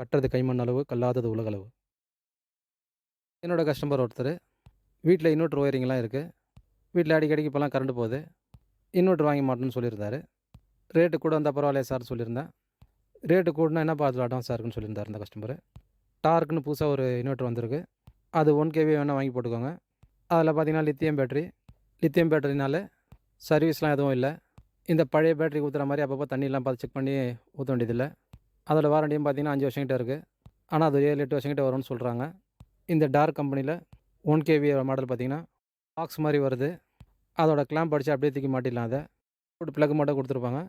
கட்டுறது கைமண் அளவு கல்லாதது உலகளவு. என்னோட கஸ்டமர் ஒருத்தர் வீட்டில் இன்வெர்ட்டர் ஒயரிங்லாம் இருக்குது வீட்டில் அடிக்கடிக்கு இப்போலாம் கரண்ட் போகுது. இன்வெர்ட்ரு வாங்கி மாட்டோன்னு சொல்லியிருந்தாரு. ரேட்டு கூட வந்தால் பரவாயில்ல சார் சொல்லியிருந்தேன். ரேட்டு கூடனா என்ன பார்த்து அட்வான்ஸாக இருக்குன்னு சொல்லியிருந்தார் இந்த கஸ்டமர் டார்க்குன்னு புதுசாக ஒரு இன்வெர்ட்ரு வந்திருக்கு. அது ஒன் கேவி வேணால் வாங்கி போட்டுக்கோங்க. அதில் பார்த்தீங்கன்னா லித்தியம் பேட்டரி லித்தியம் பேட்டரினால சர்வீஸ்லாம் எதுவும் இல்லை. இந்த பழைய பேட்டரி ஊற்றுற மாதிரி அப்பப்போ தண்ணியெலாம் பார்த்து செக் பண்ணி ஊற்ற வேண்டியதில்லை. அதோட வாரண்டியும் பார்த்தீங்கன்னா அஞ்சு வருஷம் இருக்குது ஆனால் அது ஏழு எட்டு வருஷங்கிட்ட வரும்னு சொல்கிறாங்க இந்த டார்க் கம்பெனியில் ஒன் கேவி மாடல் பார்த்தீங்கன்னா பாக்ஸ் மாதிரி வருது. அதோட கிளாம்ப் அடித்து அப்படியே தூக்கி மாட்டிடலாம் அதை. இன்புட் ப்ளக் மட்டும் கொடுத்துருப்பாங்க.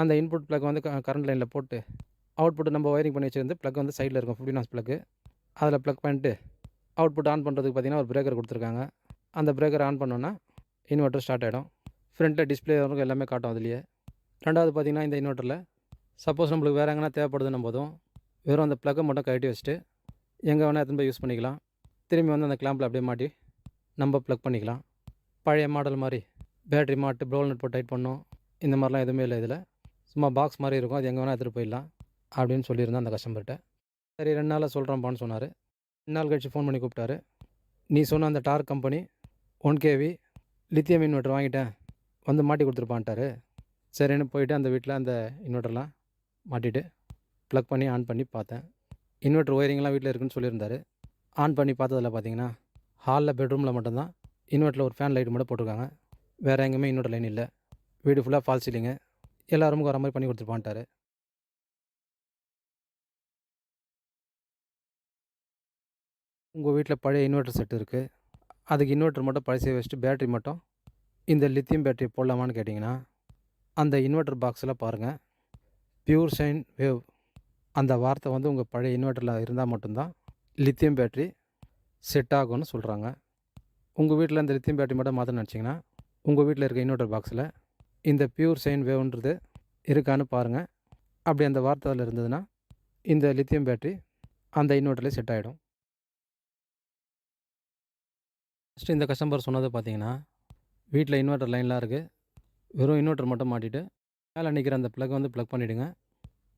அந்த இன்புட் ப்ளக் வந்து கரண்ட் லைனில் போட்டு அவுட்புட் நம்ம ஒயரிங் பண்ணி வச்சுருந்து ப்ளக் வந்து சைடில் இருக்கும் ஃபிஃப்டின் ஹார்ஸ் ப்ளக்கு அதில் ப்ளக் பண்ணிட்டு அவுட்புட் ஆன் பண்ணுறதுக்கு பார்த்தீங்கன்னா ஒரு பிரேக்கர் கொடுத்துருக்காங்க. அந்த பிரேக்கர் ஆன் பண்ணோன்னா இன்வெர்ட்டர் ஸ்டார்ட் ஆகிடும் ஃப்ரண்ட்டில் டிஸ்பிளே வரைக்கும் எல்லாமே காட்டும் அதுலேயே. ரெண்டாவது பார்த்தீங்கன்னா இந்த இன்வெர்ட்டரில் சப்போஸ் நம்மளுக்கு வேறு எங்கன்னா தேவைப்படுதுன்னும் போதும் வெறும் அந்த ப்ளக்கை மட்டும் கழட்டி வச்சுட்டு எங்கே வேணால் எடுத்துன்னு போய் யூஸ் பண்ணிக்கலாம். திரும்பி வந்து அந்த கிளாம்பில் அப்படியே மாட்டி நம்ம ப்ளக் பண்ணிக்கலாம். பழைய மாடல் மாதிரி பேட்ரி மாட்டு ப்ரோல் நட் போட்டு டைட் பண்ணோம் இந்த மாதிரிலாம் எதுவுமே இல்லை இதில். சும்மா பாக்ஸ் மாதிரி இருக்கும். அது எங்கே வேணால் எடுத்துகிட்டு போயிடலாம் அப்படின்னு சொல்லியிருந்தேன் அந்த கஸ்டமர்கிட்ட சரி ரெண்டு நாளில் சொல்கிறேன்ப்பான்னு சொன்னார். ரெண்டு நாள் கழிச்சு ஃபோன் பண்ணி கூப்பிட்டாரு. நீ சொன்ன அந்த dark company one KV lithium inverter வாங்கிட்டேன். வந்து மாட்டி கொடுத்துருப்பான்ட்டாரு. சரின்னு போயிட்டு அந்த வீட்டில் அந்த இன்வெர்ட்டர்லாம் மாட்டிட்டு ப்ளக் பண்ணி ஆன் பண்ணி பார்த்தேன். இன்வெர்டர் ஒயரிங்லாம் வீட்டில் இருக்குன்னு சொல்லியிருந்தார். ஆன் பண்ணி பார்த்ததில் பார்த்தீங்கன்னா ஹாலில் பெட்ரூமில் மட்டும்தான் இன்வெர்ட்டில் ஒரு ஃபேன் லைட் மட்டும் போட்டிருக்காங்க. வேறு எங்கேயுமே இன்வெர்ட்டர் லைன் இல்லை. வீடு ஃபுல்லாக ஃபால் சீலிங்கு எல்லா வர மாதிரி பண்ணி கொடுத்துருப்பான்ட்டாரு. உங்கள் வீட்டில் பழைய இன்வெர்ட்டர் செட் இருக்குது அதுக்கு இன்வெர்ட்டர் மட்டும் பழசே வச்சுட்டு பேட்டரி மட்டும் இந்த லித்தியம் பேட்டரி போடலாமான்னு கேட்டிங்கன்னா அந்த இன்வெர்ட்டர் பாக்ஸில் பாருங்கள் பியூர் ஷைன் வேவ் அந்த வார்த்தை வந்து உங்கள் பழைய இன்வெர்ட்டரில் இருந்தால் மட்டும்தான் லித்தியம் பேட்டரி செட் ஆகும்னு சொல்கிறாங்க உங்கள் வீட்டில் இந்த லித்தியம் பேட்டரி மட்டும் மாற்ற நினச்சிங்கன்னா உங்கள் வீட்டில் இருக்க இன்வெர்ட்டர் பாக்ஸில் இந்த பியூர் சைன் வேவ்ன்றது இருக்கான்னு பாருங்கள் அப்படி அந்த வார்த்தை அதில் இருந்ததுன்னா இந்த லித்தியம் பேட்டரி அந்த இன்வெர்ட்டரில் செட் ஆகிடும் ஃபஸ்ட்டு இந்த கஸ்டமர் சொன்னது பார்த்தீங்கன்னா வீட்டில் இன்வெர்ட்டர் லைன்லாம் இருக்குது வெறும் இன்வெர்ட்டர் மட்டும் மாட்டிட்டு மேலே நிற்கிற அந்த ப்ளக் வந்து ப்ளக் பண்ணிவிடுங்க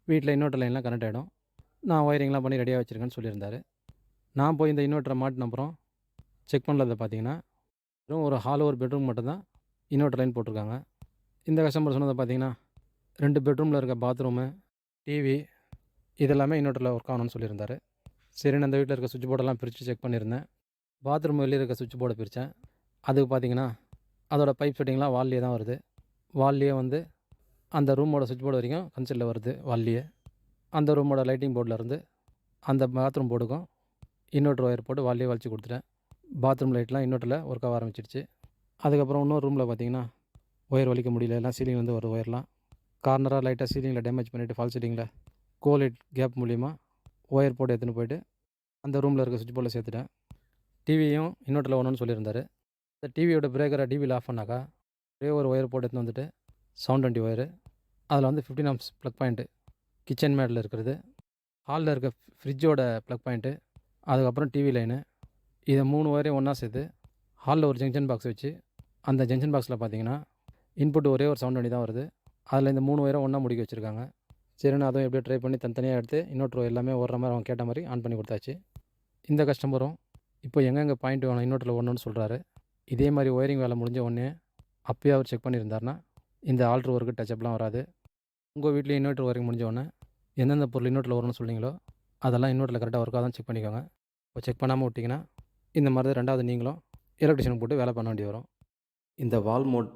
வீட்டில் இன்வெர்ட்டர் லைன்லாம் கனெக்ட் ஆகிடும் நான் ஒயரிங்லாம் பண்ணி ரெடியாக வச்சுருக்கேன்னு சொல்லியிருந்தாரு. நான் போய் இந்த இன்வெர்ட்டரை மாட்டின அப்புறம் செக் பண்ணலதை பார்த்தீங்கன்னா வெறும் ஒரு ஹால் ஒரு பெட்ரூம் மட்டும்தான் இன்வெர்ட்டர் லைன் போட்டிருக்காங்க. இந்த கஸ்டமர் சொன்னதை பார்த்தீங்கன்னா ரெண்டு பெட்ரூமில் இருக்க பாத்ரூமு டிவி இதெல்லாமே இன்வெர்ட்டரில் ஒர்க் ஆகணும்னு சொல்லியிருந்தார். சரின்னு அந்த வீட்டில் இருக்க சுவிட்ச் போர்டெல்லாம் பிரித்து செக் பண்ணியிருந்தேன். பாத்ரூம் வெளியே இருக்க சுவிட்ச் போர்டை பிரித்தேன் அதுக்கு பார்த்தீங்கன்னா அதோட பைப் செட்டிங்லாம் வால்லேயே தான் வருது. வால்லேயே வந்து அந்த ரூமோட சுவிட்ச் போர்டு வரைக்கும் கன்சிலில் வருது வால்லேயே அந்த ரூமோட லைட்டிங் போர்டிலேருந்து அந்த பாத்ரூம் போர்டுக்கும் இன்வெர்டர் ஒயர் போட்டு வால்லேயே வலிச்சு கொடுத்துட்டேன். பாத்ரூம் லைட்லாம் இன்வெர்ட்டரில் ஒர்க் ஆக ஆரம்பிச்சிடுச்சு அதுக்கப்புறம் இன்னொரு ரூமில் பார்த்தீங்கன்னா ஒயர் வலிக்க முடியல எல்லாம் சீலிங் வந்து ஒரு ஒயர்லாம் கார்னராக லைட்டாக சீலிங்கில் டேமேஜ் பண்ணிவிட்டு ஃபால் சீலிங்கில் கோலைட் கேப் மூலிமா ஒயர் போட்டு எடுத்துன்னு போயிட்டு அந்த ரூமில் இருக்க சுவிட்ச் போர்டில் சேர்த்துட்டேன். டிவியும் இன்வெர்ட்டரில் ஒன்றுன்னு சொல்லியிருந்தாரு. இந்த டிவியோட பிரேக்கரை டிவியில் ஆஃப் பண்ணாக்கா ஒரே ஒரு ஒயர் போட்டு எடுத்துன்னு வந்துட்டு சவுண்ட் டுவெண்ட்டி ஒயரு. அதில் வந்து fifteen amps plug point kitchen மேடில் இருக்கிறது. ஹாலில் இருக்க ஃப்ரிட்ஜோட ப்ளக் பாயிண்ட்டு அதுக்கப்புறம் டிவி லைனு இதை மூணு ஒயரையும் ஒன்றா சேர்த்து ஹாலில் ஒரு ஜங்ஷன் பாக்ஸ் வச்சு அந்த ஜங்ஷன் பாக்ஸில் பார்த்தீங்கன்னா இன்புட் ஒரே ஒரு சவுண்ட் வண்டி தான் வருது. அதில் இந்த மூணு ஒயரை ஒன்றா முடிக்க வச்சுருக்காங்க. சரின்னு அதுவும் எப்படியோ ட்ரை பண்ணி தனித்தனியாக எடுத்து இன்னொரு எல்லாமே ஓடுற மாதிரி அவங்க கேட்ட மாதிரி ஆன் பண்ணி கொடுத்தாச்சு. இந்த கஸ்டமரும் இப்போ எங்கெங்கே பாயிண்ட் வேணும் இன்னொருட்டில் ஒன்றுன்னு சொல்கிறாரு இதே மாதிரி ஒயரிங் வேலை முடிஞ்ச உடனே அப்பயே அவர் செக் பண்ணியிருந்தாருன்னா இந்த ஆல்ட்ரு ஒர்க்கு டச்சப்லாம் வராது. உங்கள் வீட்டில் இன்வெர்ட்டர் ஒர்க் முடிஞ்சோடனே எந்தெந்த பொருள் இன்வெர்ட்டரில் வரும்னு சொன்னீங்களோ அதெல்லாம் இன்வெர்ட்டரில் கரெக்டாக ஒர்க்காக தான் செக் பண்ணிக்கோங்க. இப்போ செக் பண்ணாமல் விட்டிங்கன்னா இந்த மாதிரி தான் ரெண்டாவது நீங்களும் எலக்ட்ரிஷியன் போட்டு வேலை பண்ண வேண்டி வரும். இந்த வால் மோட்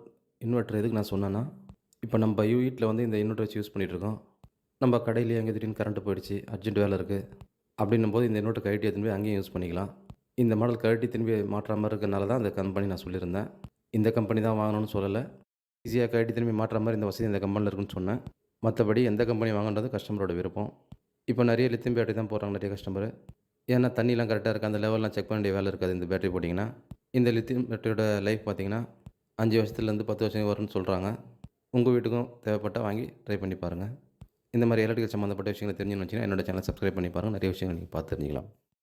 இன்வெர்ட்டர் எதுக்கு நான் சொன்னேன்னா இப்போ நம்ம வீட்டில் வந்து இந்த இன்வெர்ட்டர் வச்சு யூஸ் பண்ணிகிட்ருக்கோம் நம்ம கடையிலேயே அங்கே திடீர்னு கரண்ட்டு போயிடுச்சு அர்ஜென்ட் வேலை இருக்குது அப்படின்னும் போது இந்த இன்வெர்ட்டர் கழட்டி திரும்பி அங்கேயும் யூஸ் பண்ணிக்கலாம். இந்த மாடல் கழட்டி திரும்பி மாற்றாமல் மாதிரி இருக்கிறனால தான் அந்த கம்பெனி நான் சொல்லியிருந்தேன். இந்த கம்பெனி தான் வாங்கணும்னு சொல்லலை. ஈஸியாக கட்டி திரும்பி மாற்ற மாதிரி இந்த வசதி இந்த கம்பெனியில் இருக்குன்னு சொன்னேன். மற்றபடி எந்த கம்பெனி வாங்கன்றது கஸ்டமரோட விருப்பம். இப்போ நிறைய லித்தியம் பேட்டரி தான் போடுறாங்க நிறைய கஸ்டமர் ஏன்னா தண்ணிலாம் கரெக்டாக இருக்குது அந்த லெவல்லாம் செக் பண்ண வேண்டிய வேலை இருக்காது இந்த பேட்டரி போட்டிங்கன்னா. இந்த லித்தியம் பேட்டரியோட லைஃப் பார்த்தீங்கன்னா அஞ்சு வருஷத்துலேருந்து பத்து வருஷம் வரும்னு சொல்கிறாங்க உங்கள் வீட்டுக்கும் தேவைப்பட்டால் வாங்கி ட்ரை பண்ணி பாருங்கள் இந்த மாதிரி எலக்ட்ரிக்கல் சம்மந்தப்பட்ட விஷயங்களை தெரிஞ்சுன்னு வச்சிங்கன்னா என்னோட சேனல் சப்ஸ்கிரைப் பண்ணி பாருங்கள் நிறைய விஷயங்கள் நீங்கள் பார்த்து தெரிஞ்சிக்கலாம்